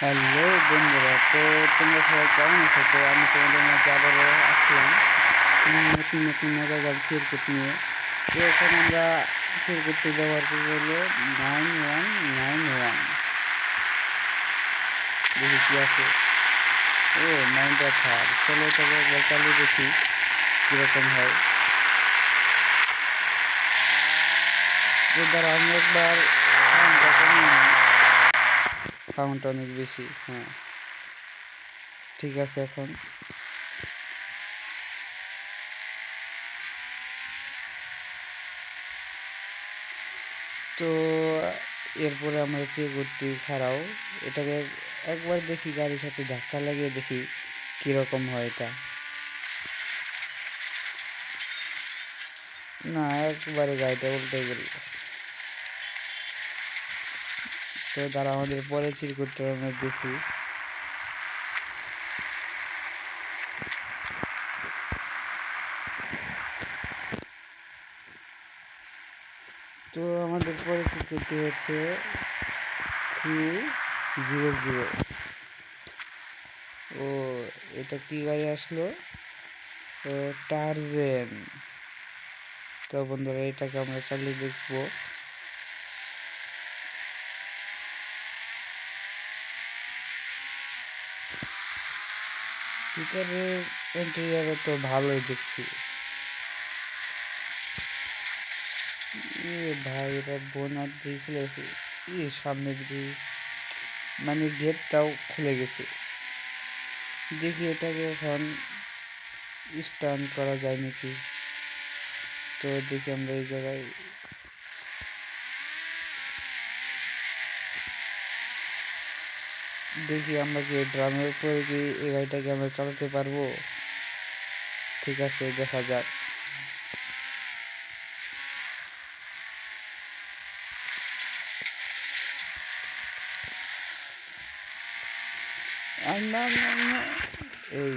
Hello বন্ধুরা তো তোমরা সবাই কেমন আছো তো আমি তোমাদের মাঝে আবারও আসলাম উম, নতুন নতুন মজাদার চিরকুট নিয়ে তো এখন আমরা চিরকুটটি ব্যবহার করব হলো নাইন ওয়ান নাইন ওয়ান দেখি কি আছে ও নাইনটা থার চলো এটাকে একবার চালিয়ে দেখি কীরকম হয় তো দ্বারা আমি একবার সাউন্ডটা কমিয়ে নিই। সাউন্ডটা অনেক বেশি হ্যাঁ। ঠিক আছে এখন। তো, এরপরে আমরা চেক করতে খারাও এটাকে একবার দেখি গাড়ির সাথে ধাক্কা লাগিয়ে দেখি কীরকম হয় এটা। না, একবারে গাড়িটা উল্টে গেল। তো তারা আমাদের পরে চিরকুটটা আমরা দেখি। তো আমাদের পরে চিরকুটটি হচ্ছে থ্রি জিরো জিরো ও, এটা কি গাড়ি আসলো? টার্জেন তো বন্ধুরা, এটাকে আমরা চালিয়ে দেখব। ভিতরের ইন্টেরিয়ারও তো ভালোই দেখছি। এ ভাই, এটা বোনার দিয়ে খুলেছে ই, সামনের দিয়ে মানে গেটটাও খুলে গেছে। দেখি এটাকে এখন স্টান করা যায় নাকি? তো দেখি আমরা এই জায়গায় দেখি আমরা কি ড্রামের উপরে কি এই গাড়িটাকে আমরা চালাতে পারব? ঠিক আছে, দেখা যাক। এই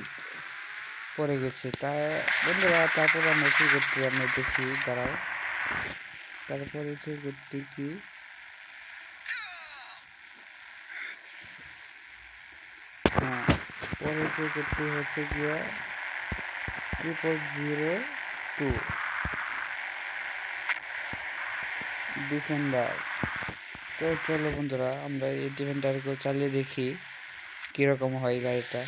পড়ে গেছে। তার বন্ধুরা, তারপর আমরা কি করতে আমরা দেখি। দাঁড়াও। তারপরে সে করতে কি হ্যাঁ যে করতে হচ্ছে গিয়া ট্রিপল জিরো টু ডিফেন্ডার তো চলো বন্ধুরা, আমরা এই ডিফেন্ডারকে চালিয়ে দেখি কীরকম হয় গাড়িটা।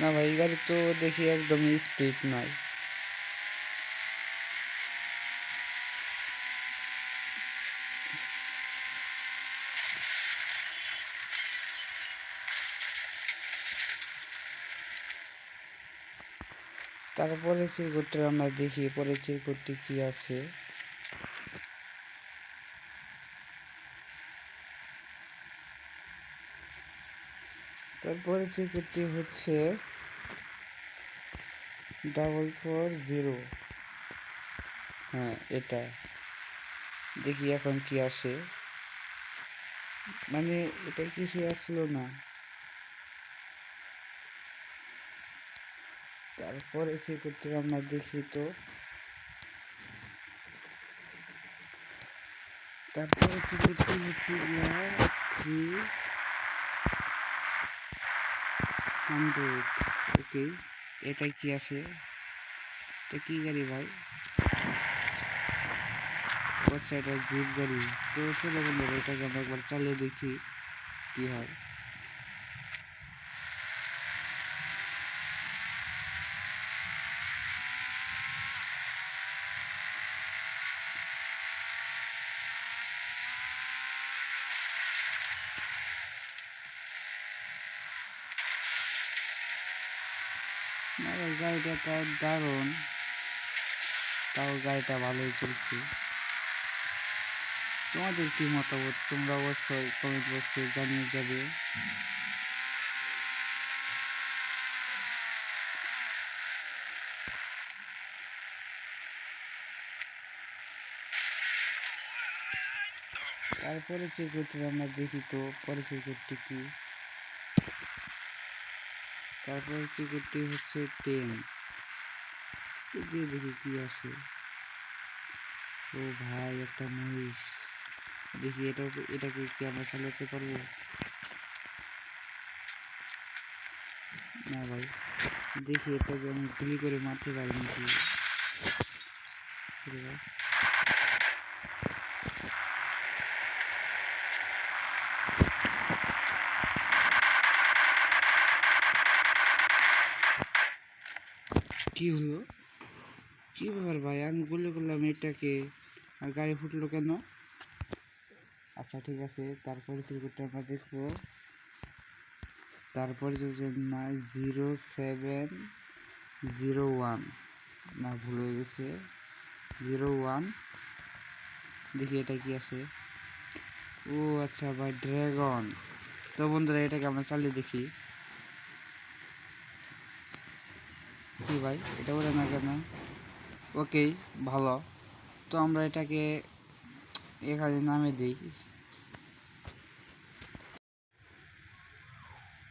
না ভাই, গাড়ি তো দেখি একদমই স্পিড নাই। তারপরে চিরকুটটা আমরা দেখি পরে চিরকুটটি কি আছে? তারপরে চিরকুটটি হচ্ছে ডাবল ফোর জিরো হ্যাঁ এটা। দেখি এখন কি আসে। মানে এটা কিছুই আসলো না। তারপরে চিরকুটটি আমরা দেখি তো। তারপরে চিরকুটটি হচ্ছে থ্রি হান্ড্রেড ওকে, এটা কি আসে? এটা কি গাড়ি ভাই? আচ্ছা এটা জিপ গাড়ি। তো চলো বন্ধুরা, এটাকে আমরা একবার চালিয়ে দেখি কি হয়। ভাই, গাড়িটা তাও দারুণ। তাও গাড়িটা ভালোই চলছে। তোমাদের কি মতামত? তোমরা অবশ্যই কমেন্ট বক্সে জানিয়ে যাবে। তারপরে চিরকুটটি আমরা দেখি তো পরে চিরকুটটি কি? তারপরে চিরকুটটি হচ্ছে টেন দিয়ে দেখি কি আসে। ও ভাই, একটা মহিষ। দেখি এটা এটাকে কি আমরা চালাতে পারব? না ভাই, দেখি এটাকে আমি গুলি করে মারতে পারি নাকি? কি হলো? কি ব্যাপার ভাই? আমি গুলি করলাম এটাকে আর গাড়ি ফুটলো কেন? আচ্ছা ঠিক আছে। তারপরে সিকিউরিটি আমরা দেখব। তারপরে না জিরো সেভেন, জিরো ওয়ান। না, ভুল হয়ে গেছে। Zero one. দেখি এটা কি আছে ও আচ্ছা ভাই, ড্রাগন। তো বন্ধুরা, এটাকে আমরা চালিয়ে দেখি। কি ভাই, এটা ওরে না কেন ওকে, ভালো। তো আমরা এটাকে এখানে নামে দিই।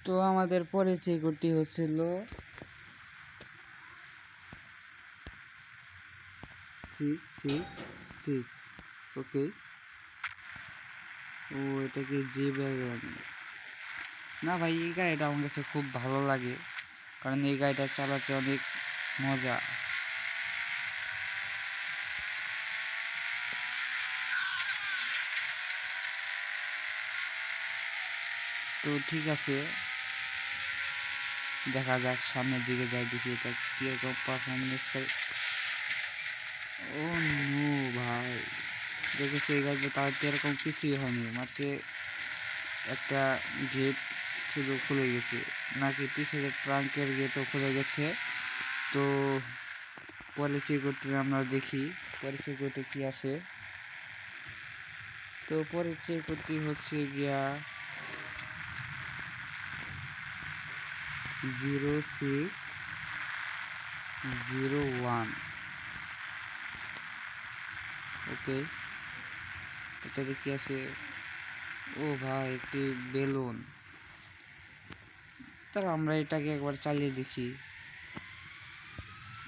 তো আমাদের হচ্ছিল সিক্স সিক্স সিক্স ওকে। ও এটা কি জি ব্যাগন না ভাই, এই গাড়িটা আমার কাছে খুব ভালো লাগে। কারণ এই গাড়িটা চালাতে অনেক মজা। তো ঠিক আছে, দেখা যাক সামনের দিকে যাই, দেখি এটা কীরকম পারফরমেন্স করে। ও নো ভাই, দেখেছ এই গাড়িটা তার এরকম কিছুই হয়নি, মাত্র একটা গেট শুধু খুলে গেছে। নাকি পিছনের ট্রাঙ্কের গেটও খুলে গেছে? তো পরে চেকটি আমরা দেখি। পরে চেকটি কি আসে তো পরে চেকটি হচ্ছে গিয়া zero six zero one okay? এটাতে কি আছে? ও ভাই, একটি বেলুন। তাহলে আমরা এটাকে একবার চালিয়ে দেখি।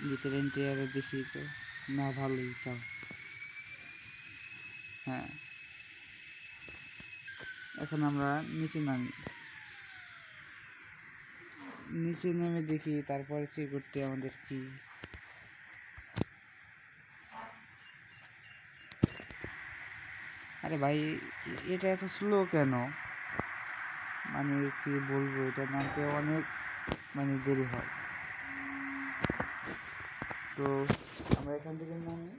ভিতরে ইন্টেরিয়ারে দেখি তো, না ভালোই তাও। হ্যাঁ। এখন আমরা নিচে নামি। নিচে নেমে দেখি তারপরে করতে আমাদের কি। আরে ভাই, এটা এত স্লো কেন? মানে কি বলব এটা নামতে অনেক মানে দেরি হয়। তো আমরা এখান থেকে নামি।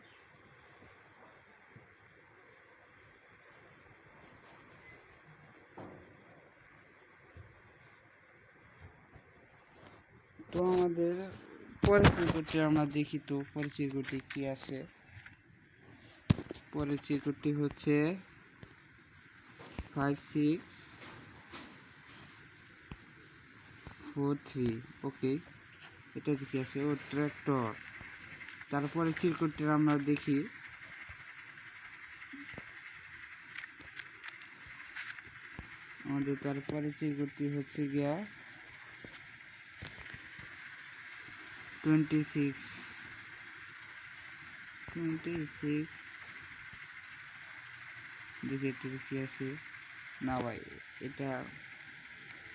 তো আমাদের পরের চিরকুটটি আমরা দেখি তো, পরের চিরকুটটি কি আছে? পরের চিরকুটটি হচ্ছে five six four three, okay. এটা কি আছে, ও ট্র্যাক্টর। তারপরে চিরকুটটি আমরা দেখি। আমাদের তারপরে চিরকুটটি হচ্ছে গিয়া টোয়েন্টি সিক্স টোয়েন্টি সিক্স দেখি এটা কি আছে। না ভাই, এটা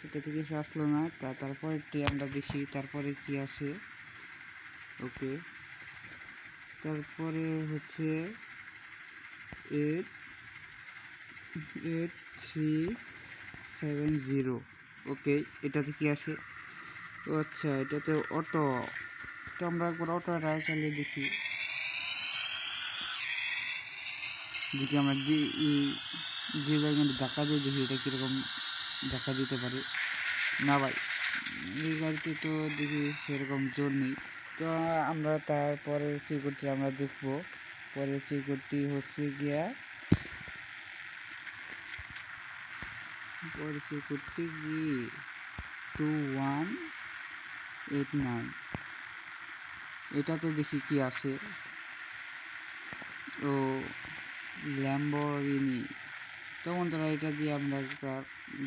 এটা থেকে কিছু আসলো না। তা তারপরেরটি আমরা দেখি, তারপরে কি আসে? ওকে তারপরে হচ্ছে eight eight three seven zero okay এটাতে কি আসে? ও আচ্ছা এটাতে অটো তো আমরা একবার অটোটা চালিয়ে দেখি। দেখি আমরা দি- ই- যে ধাক্কা দিয়ে দেখি এটা কীরকম ধাক্কা দিতে পারে। না ভাই, এই গাড়িতে তো দেখি সেরকম জোর নেই। তো আমরা তারপরে চিরকুটটি আমরা দেখব। পরের চিরকুটটি হচ্ছে গিয়া পরের চিরকুটটি কি টু ওয়ান এইট নাইন এটাতে দেখি কি আসে। ও ল্যাম্বরগিনি তো বন্ধুরা, এটা দিয়ে আমরা একটা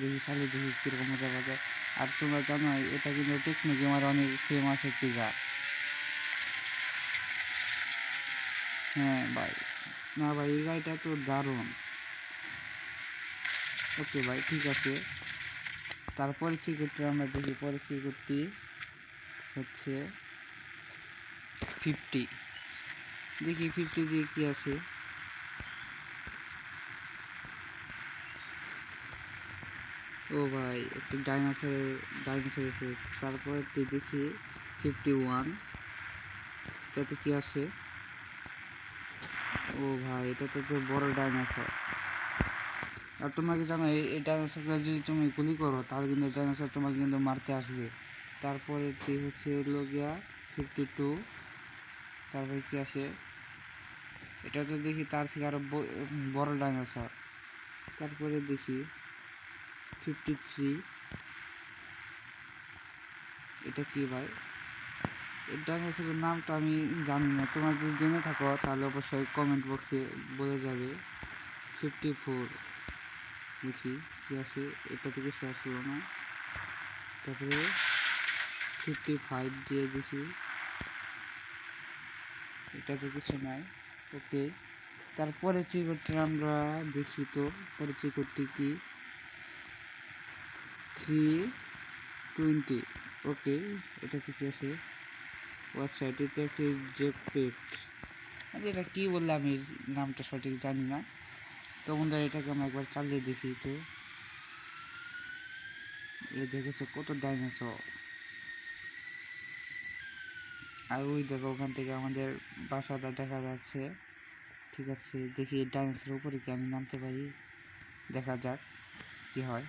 দেখি, চালিয়ে দেখি কীরকম মজা পাওয়া যায়। আর তোমরা জানো, এটা কিন্তু টেকনো গেমার অনেক ফেমাস একটি গান। হ্যাঁ ভাই। না ভাই, এই গাড়িটা তো দারুণ। ওকে ভাই, ঠিক আছে। তারপরে চিকুরটি আমরা দেখি। পরে চিকুরটি হচ্ছে ফিফটি দেখি ফিফটি দিয়ে কি আছে। ও ভাই, একটি ডাইনোসর ডাইনোসর এসে তারপর একটি দেখি ফিফটি ওয়ান এটাতে কি আসে? ও ভাই, এটা তো একটা বড় ডাইনোসর। আর তোমরা কি জানো, এই- ডাইনোসরটা যদি তুমি গুলি করো, তাহলে কিন্তু ডাইনোসর তোমাকে কিন্তু মারতে আসবে। তারপর এটি হচ্ছে হলো গিয়া ফিফটি টু তারপরে কি আসে? এটা তো দেখি তার থেকে আরও ব- বড় ডাইনোসর। তারপরে দেখি ফিফটি থ্রি এটা কি ভাই? এই ডাইনোসরের নামটা আমি জানি না। তোমরা যদি জেনে থাকো, তাহলে অবশ্যই কমেন্ট বক্সে বলে যাবে। ফিফটি ফোর দেখি কি আছে এটা থেকে শেষ হলো না। তারপরে ফিফটি ফাইভ দিয়ে দেখি। এটা তো কিছু নাই। ওকে তারপরে চিকটটি আমরা দেখি তো পরে চিকটটি কি? থ্রি টোয়েন্টি ওকে এটা থেকে আছে। ও আচ্ছা এটিতে একটি জেকপেট মানে এটা কী বললে আমি? নামটা সঠিক জানি না। তো বন্ধুরা, এটাকে আমরা একবার চালিয়ে দেখি তো। এ দেখেছ কত ডাইনোসর আর ওই দেখো, ওখান থেকে আমাদের বাসাটা দেখা যাচ্ছে। ঠিক আছে, দেখি ডাইনোসরের উপরে কি আমি নামতে পারি? দেখা যাক কি হয়।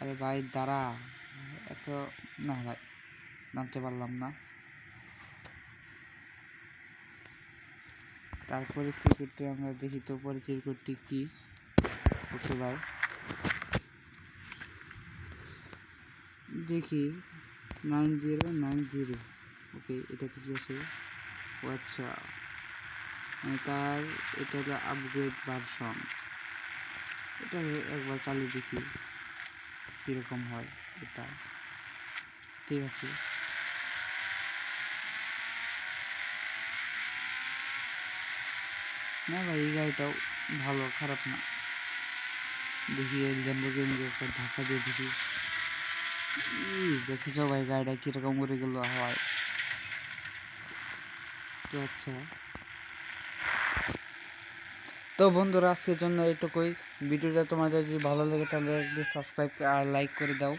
আরে ভাই, দাঁড়া। এত না ভাই, নামতে পারলাম না। তারপরে চিরকুটটি আমরা দেখি তো পরে চিরকুটটি কি? ওকে ভাই। দেখি। Nine zero nine zero. Okay, এটা থেকে আছে? ও আচ্ছা। মানে তার এটা হলো আপগ্রেড ভার্সন এটা একবার চালিয়ে দেখি। কীরকম হয় এটা ঠিক আছে। না ভাই, এই গাড়িটাও ভালো, খারাপ না। দেখি এই ল্যাম্বোর্গিনিকে একটা ধাক্কা দিয়ে দেখি। দেখেছ ভাই, গাড়িটা কীরকম করে গেল হাওয়ায় তো আচ্ছা। তো বন্ধুরা, আজকের জন্য এটুকুই ভিডিওটা তোমাদের যদি ভালো লাগে তাহলে সাবস্ক্রাইব আর লাইক করে দাও।